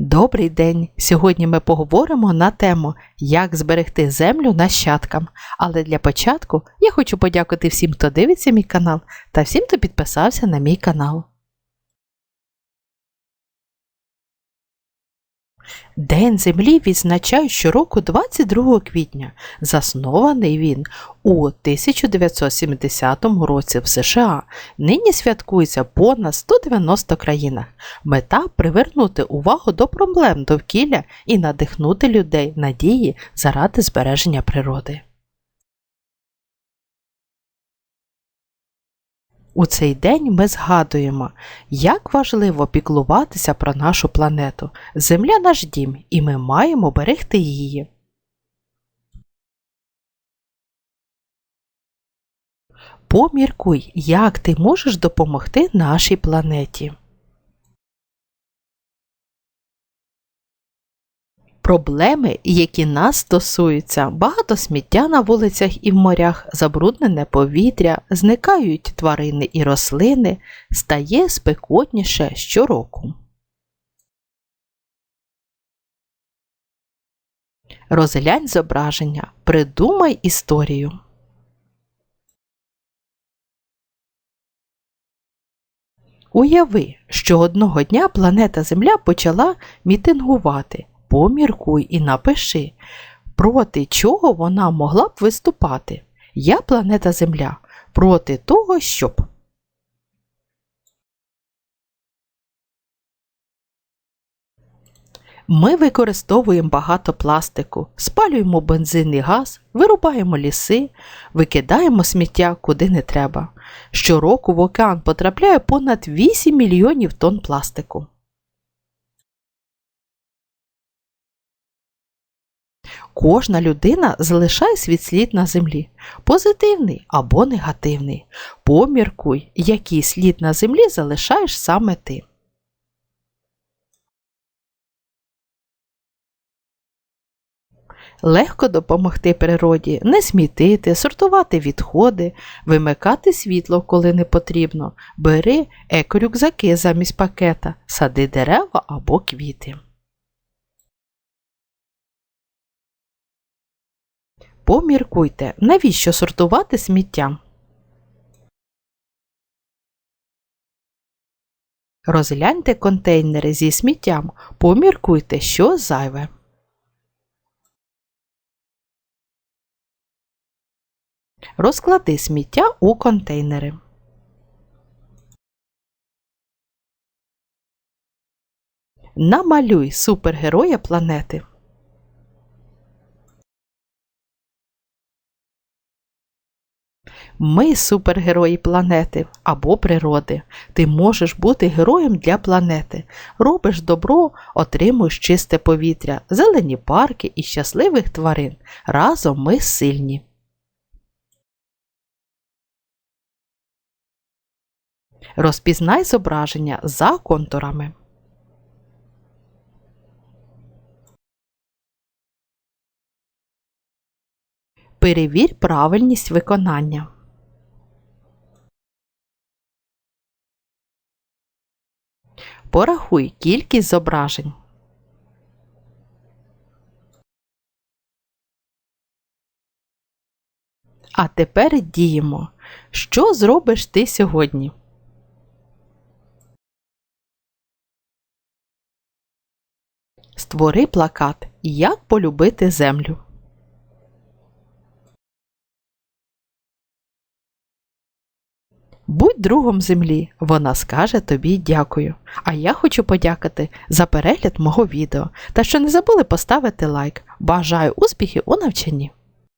Добрий день! Сьогодні ми поговоримо на тему, як зберегти землю нащадкам. Але для початку я хочу подякувати всім, хто дивиться мій канал, та всім, хто підписався на мій канал. День землі відзначають щороку 22 квітня. Заснований він у 1970 році в США. Нині святкується понад 190 країнах. Мета привернути увагу до проблем довкілля і надихнути людей надії заради збереження природи. У цей день ми згадуємо, як важливо піклуватися про нашу планету. Земля наш дім, і ми маємо берегти її. Поміркуй, як ти можеш допомогти нашій планеті. Проблеми, які нас стосуються, багато сміття на вулицях і в морях, забруднене повітря, зникають тварини і рослини, стає спекотніше щороку. Розглянь зображення, придумай історію. Уяви, що одного дня планета Земля почала мітингувати. Поміркуй і напиши, проти чого вона могла б виступати. Я планета Земля проти того, щоб. Ми використовуємо багато пластику, спалюємо бензин і газ, вирубаємо ліси, викидаємо сміття куди не треба. Щороку в океан потрапляє понад 8 мільйонів тонн пластику. Кожна людина залишає свій слід на землі, позитивний або негативний. Поміркуй, який слід на землі залишаєш саме ти. Легко допомогти природі, не смітити, сортувати відходи, вимикати світло, коли не потрібно, бери екорюкзаки замість пакета, сади дерева або квіти. Поміркуйте, навіщо сортувати сміття. Розгляньте контейнери зі сміттям, поміркуйте, що зайве. Розклади сміття у контейнери. Намалюй супергероя планети. Ми супергерої планети або природи. Ти можеш бути героєм для планети. Робиш добро, отримуєш чисте повітря, зелені парки і щасливих тварин. Разом ми сильні. Розпізнай зображення за контурами. Перевір правильність виконання. Порахуй кількість зображень. А тепер діємо. Що зробиш ти сьогодні? Створи плакат Як полюбити землю. Будь другом землі, вона скаже тобі дякую. А я хочу подякувати за перегляд мого відео та що не забули поставити лайк. Бажаю успіхів у навчанні!